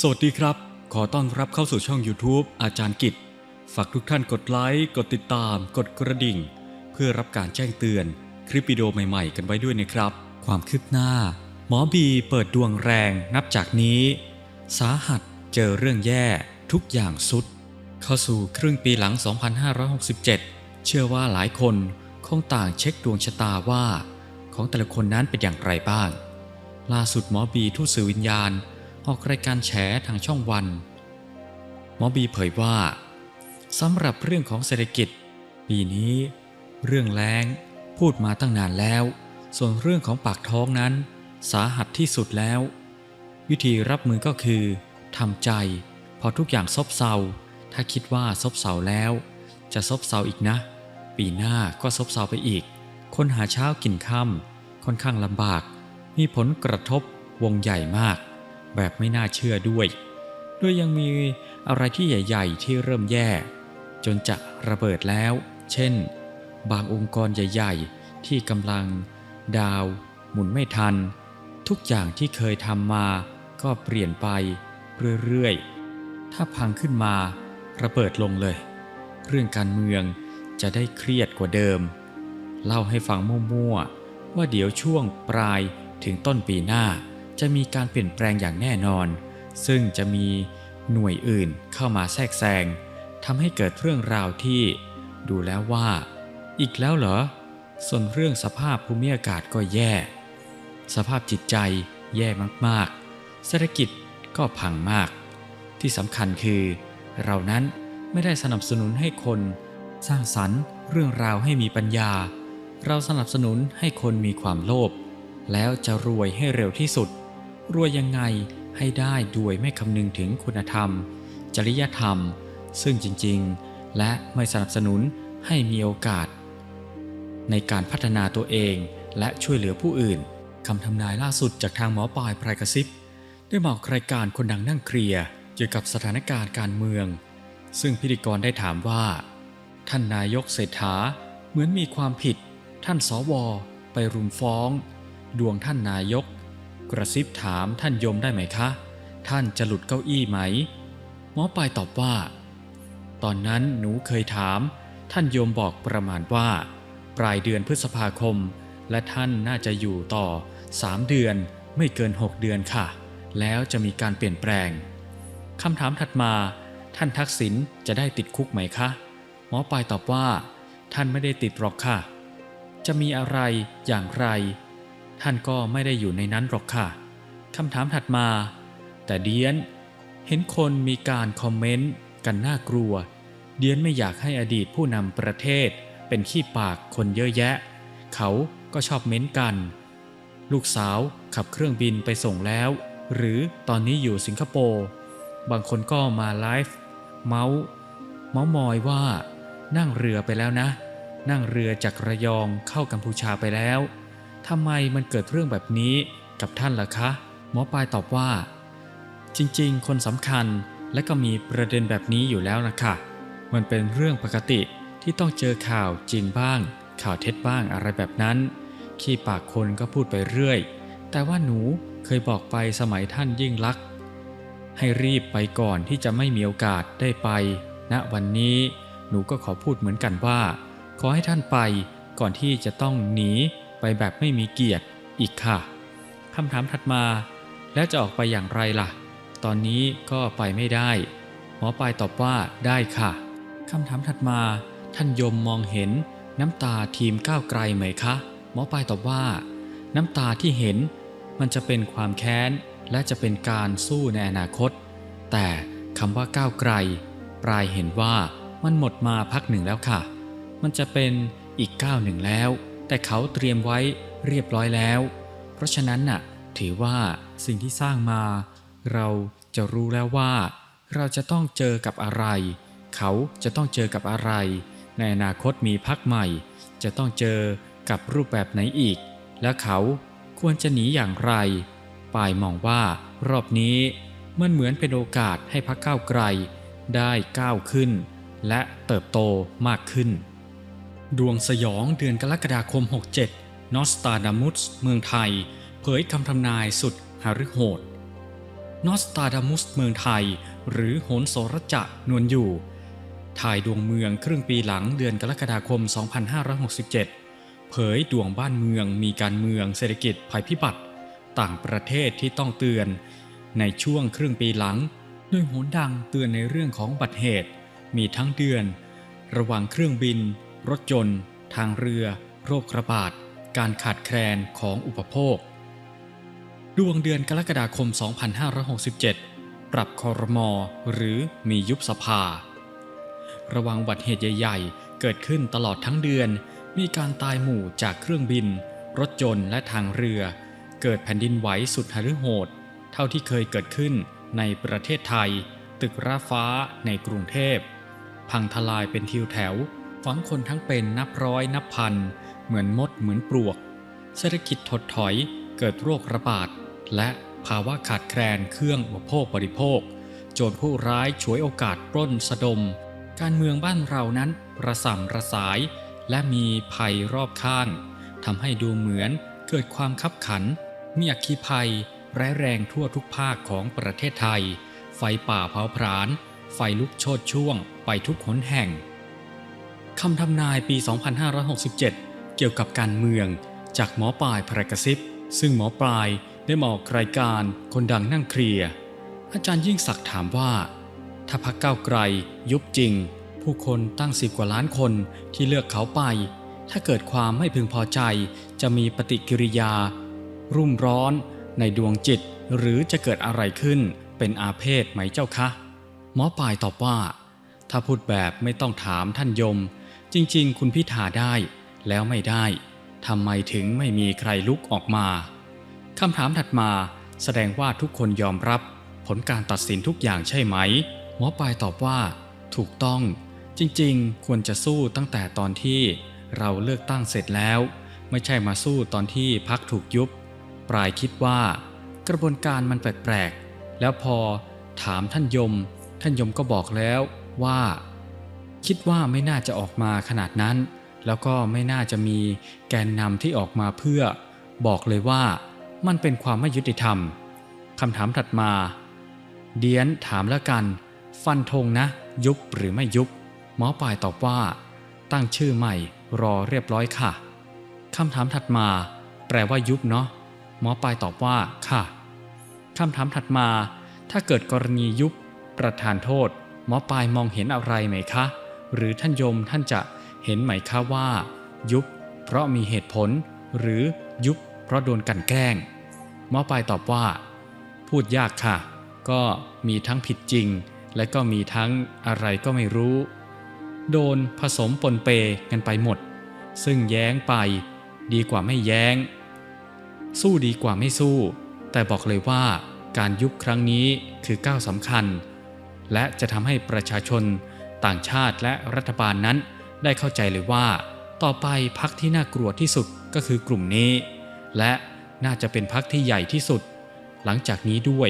สวัสดีครับ ขอต้อนรับเข้าสู่ช่อง YouTube อาจารย์กิจ ฝากทุกท่านกดไลค์ กดติดตาม กดกระดิ่ง เพื่อรับการแจ้งเตือน คลิปวิดีโอใหม่ๆ กันไว้ด้วยนะครับ ความคืบหน้า หมอบีเปิดดวงแรงนับจากนี้ สาหัสเจอเรื่องแย่ทุกอย่างสุด เข้าสู่ครึ่งปีหลัง 2567 เชื่อว่าหลายคนคงต่างเช็คดวงชะตาว่า ของแต่ละคนนั้นเป็นอย่างไรบ้าง ล่าสุดหมอบีทูตสื่อวิญญาณ ออกรายการแฉทางช่องวัน หมอบีเผยว่าสำหรับเรื่องของเศรษฐกิจ ปีนี้ เรื่องแล้งพูดมาตั้งนานแล้ว ส่วนเรื่องของปากท้องนั้น สาหัสที่สุดแล้ว วิธีรับมือก็คือทำใจ พอทุกอย่างซบเซา ถ้าคิดว่าซบเซาแล้ว จะซบเซาอีกนะ ปีหน้าก็ซบเซาไปอีก คนหาเช้ากินค่ำค่อนข้างลำบาก มีผลกระทบวงใหญ่มาก แบบไม่น่าเชื่อด้วย ด้วยยังมีอะไรที่ใหญ่ ๆ ที่เริ่มแย่ จนจะระเบิดแล้ว เช่น บางองค์กรใหญ่ ๆ ที่กำลัง ดาว หมุนไม่ทัน ทุกอย่างที่เคยทำมา ก็เปลี่ยนไปเรื่อยๆ ถ้าพังขึ้นมาระเบิดลงเลย เรื่องการเมืองจะได้เครียดกว่าเดิม เล่าให้ฟังมั่วๆว่าเดี๋ยวช่วงปลายถึงต้นปีหน้า จะมีการเปลี่ยนแปลงอย่างแน่นอน ซึ่งจะมีหน่วยอื่นเข้ามาแทรกแซงทำให้เกิดเรื่องราวที่ ดูแล้วว่า อีกแล้วเหรอ ส่วนเรื่องสภาพภูมิอากาศก็แย่ สภาพจิตใจแย่มากๆ เศรษฐกิจก็พังมาก ที่สำคัญคือ เรานั้นไม่ได้สนับสนุนให้คน สร้างสรรค์ เรื่องราวให้มีปัญญา เราสนับสนุนให้คนมีความโลภแล้วจะรวยให้เร็วที่สุด รวยยังไงให้ได้โดยไม่คำนึงถึงคุณธรรม จริยธรรม ซึ่งจริงๆ และไม่สนับสนุนให้มีโอกาส ในการพัฒนาตัวเองและช่วยเหลือผู้อื่นคำทำนายล่าสุดจากทางหมอปลายพรายกระซิบได้บอกรายการคนดังนั่งเคลียร์เกี่ยวกับสถานการณ์การเมือง ซึ่งพิธีกรได้ถามว่า ท่านนายกเศรษฐาเหมือนมีความผิด ท่านสวไปรุมฟ้อง ดวงท่านนายก กระซิบถามท่านยมได้ไหมคะ ท่านจะหลุดเก้าอี้ไหม หมอปลายตอบว่า ตอนนั้นหนูเคยถาม ท่านโยมบอกประมาณว่า ปลายเดือนพฤษภาคม และท่านน่าจะอยู่ต่อ3เดือนไม่เกิน6เดือนค่ะ แล้วจะมีการเปลี่ยนแปลงคำถามถัดมา ท่านทักษิณจะได้ติดคุกไหมคะ หมอปลายตอบว่า ท่านไม่ได้ติดหรอกค่ะ จะมีอะไรอย่างไร ท่านก็ไม่ได้อยู่ในนั้นหรอกค่ะคำถามถัดมา แต่เดียน เห็นคนมีการคอมเมนต์กันน่ากลัว เดียนไม่อยากให้อดีตผู้นำประเทศ เป็นขี้ปากคนเยอะแยะ เขาก็ชอบเม้นกัน ลูกสาวขับเครื่องบินไปส่งแล้ว หรือตอนนี้อยู่สิงคโปร์บางคนก็มาไลฟ์เมาส์เมาส์มอยว่า นั่งเรือไปแล้วนะ นั่งเรือจากระยองเข้ากัมพูชาไปแล้ว ทำไมมันเกิดเรื่องแบบนี้กับท่านล่ะคะ หมอปลายตอบว่า จริงๆ คนสำคัญและก็มีประเด็นแบบนี้อยู่แล้วนะคะมันเป็นเรื่องปกติที่ต้องเจอข่าวจริงบ้าง ข่าวเท็จบ้างอะไรแบบนั้น ขี้ปากคนก็พูดไปเรื่อย แต่ว่าหนูเคยบอกไปสมัยท่านยิ่งลักษณ์ให้รีบไปก่อนที่จะไม่มีโอกาสได้ไปณวันนี้หนูก็ขอพูดเหมือนกันว่า ขอให้ท่านไปก่อนที่จะต้องหนี ไปแบบไม่มีเกียรติอีกค่ะคำถามถัดมา แล้วจะออกไปอย่างไรล่ะ ตอนนี้ก็ไปไม่ได้ หมอปลายตอบว่าได้ค่ะคำถามถัดมา ท่านยมมองเห็นน้ำตาทีมก้าวไกลไหมคะ หมอปลายตอบว่า น้ำตาที่เห็น มันจะเป็นความแค้น และจะเป็นการสู้ในอนาคต แต่คำว่าก้าวไกล ปลายเห็นว่ามันหมดมาพักหนึ่งแล้วค่ะ มันจะเป็นอีกก้าวหนึ่งแล้ว แต่เขาเตรียมไว้เรียบร้อยแล้ว เพราะฉะนั้นน่ะถือว่าสิ่งที่สร้างมา เราจะรู้แล้วว่า เราจะต้องเจอกับอะไร เขาจะต้องเจอกับอะไร ในอนาคตมีพักใหม่ จะต้องเจอกับรูปแบบไหนอีก และเขาควรจะหนีอย่างไรปายมองว่ารอบนี้มันเหมือนเป็นโอกาสให้พักก้าวไกล ได้ก้าวขึ้น และเติบโตมากขึ้น ดวงสยองเดือนกรกฎาคม 67 นอสตาดามุสเมืองไทย เผยคำทำนายสุดหฤโหด นอสตาดามุสเมืองไทย หรือโหนโสรจะนวลอยู่ ถ่ายดวงเมืองครึ่งปีหลังเดือนกรกฎาคม 2567 เผยดวงบ้านเมืองมีการเมืองเศรษฐกิจภัยพิบัติ ต่างประเทศที่ต้องเตือน ในช่วงครึ่งปีหลังด้วยโหนดังเตือนในเรื่องของบัติเหตุ มีทั้งเดือน ระหว่างเครื่องบิน รถยนต์ ทางเรือ โรคระบาด การขาดแคลนของอุปโภค ดวงเดือนกรกฎาคม 2567 ปรับคอรมอหรือมียุบสภา ระวังอุบัติเหตุใหญ่ ๆ เกิดขึ้นตลอดทั้งเดือน มีการตายหมู่จากเครื่องบิน รถยนต์และทางเรือ เกิดแผ่นดินไหวสุดหฤโหด เท่าที่เคยเกิดขึ้นในประเทศไทย ตึกราฟ้าในกรุงเทพพังทลายเป็นทิวแถว ฝังคนทั้งเป็นนับร้อยนับพัน เหมือนมดเหมือนปลวก เศรษฐกิจถดถอยเกิดโรคระบาด และภาวะขาดแคลนเครื่องอุปโภคบริโภค โจรผู้ร้ายฉวยโอกาสปล้นสะดม การเมืองบ้านเรานั้นระส่ำระสาย และมีภัยรอบข้างทำให้ดูเหมือนเกิดความคับขัน มีอัคคีภัยร้ายแรงทั่วทุกภาคของประเทศไทย ไฟป่าเผาผลาญ ไฟลุกโชนช่วง ไปทุกหนแห่ง คำทำนายปี 2567 เกี่ยวกับการเมืองจากหมอปลายพระกระซิบซึ่งหมอปลายได้มาออกรายการคนดังนั่งเคลียร์อาจารย์ยิ่งศักดิ์ถามว่า ถ้าพักเก้าไกลยุบจริง ผู้คนตั้งสิบกว่าล้านคนที่เลือกเขาไป ถ้าเกิดความไม่พึงพอใจจะมีปฏิกิริยา รุ่มร้อนในดวงจิต หรือจะเกิดอะไรขึ้นเป็นอาเพศไหมเจ้าคะ หมอปลายตอบว่า ถ้าพูดแบบไม่ต้องถามท่านยม จริง ๆ คุณพิธาได้แล้วไม่ได้ทำไมถึงไม่มีใครลุกออกมาคำถามถัดมาแสดงว่าทุกคนยอมรับ ผลการตัดสินทุกอย่างใช่ไหม หมอปลายตอบว่า ถูกต้อง จริงๆ ควรจะสู้ตั้งแต่ตอนที่เราเลือกตั้งเสร็จแล้ว ไม่ใช่มาสู้ตอนที่พักถูกยุบ ปลายคิดว่า กระบวนการมันแปลกๆ แล้วพอถามท่านยม ท่านยมก็บอกแล้วว่า คิดว่าไม่น่าจะออกมาขนาดนั้น แล้วก็ไม่น่าจะมีแกนนำที่ออกมาเพื่อ บอกเลยว่ามันเป็นความไม่ยุติธรรมคำถามถัดมา เดียนถามแล้วกัน ฟันธงนะ ยุบหรือไม่ยุบ หมอปลายตอบว่า ตั้งชื่อใหม่รอเรียบร้อยค่ะคำถามถัดมา แปลว่ายุบเนาะหมอปลายตอบว่าค่ะคำถามถัดมา ถ้าเกิดกรณียุบ ประธานโทษ หมอปลายมองเห็นอะไรไหมคะ หรือท่านยมท่านจะเห็นไหมคะว่า ยุบ เพราะมีเหตุผล หรือยุบ เพราะโดนกันแกล้งหมอปลายตอบว่า พูดยากค่ะ ก็มีทั้งผิดจริง และก็มีทั้งอะไรก็ไม่รู้ โดนผสมปนเปกันไปหมด ซึ่งแย้งไป ดีกว่าไม่แย้ง สู้ดีกว่าไม่สู้ แต่บอกเลยว่าการยุบครั้งนี้คือก้าวสำคัญ และจะทำให้ประชาชน ต่างชาติและรัฐบาลนั้น ได้เข้าใจเลยว่า ต่อไปพักที่น่ากลัวที่สุดก็คือกลุ่มนี้ และน่าจะเป็นพักที่ใหญ่ที่สุด หลังจากนี้ด้วย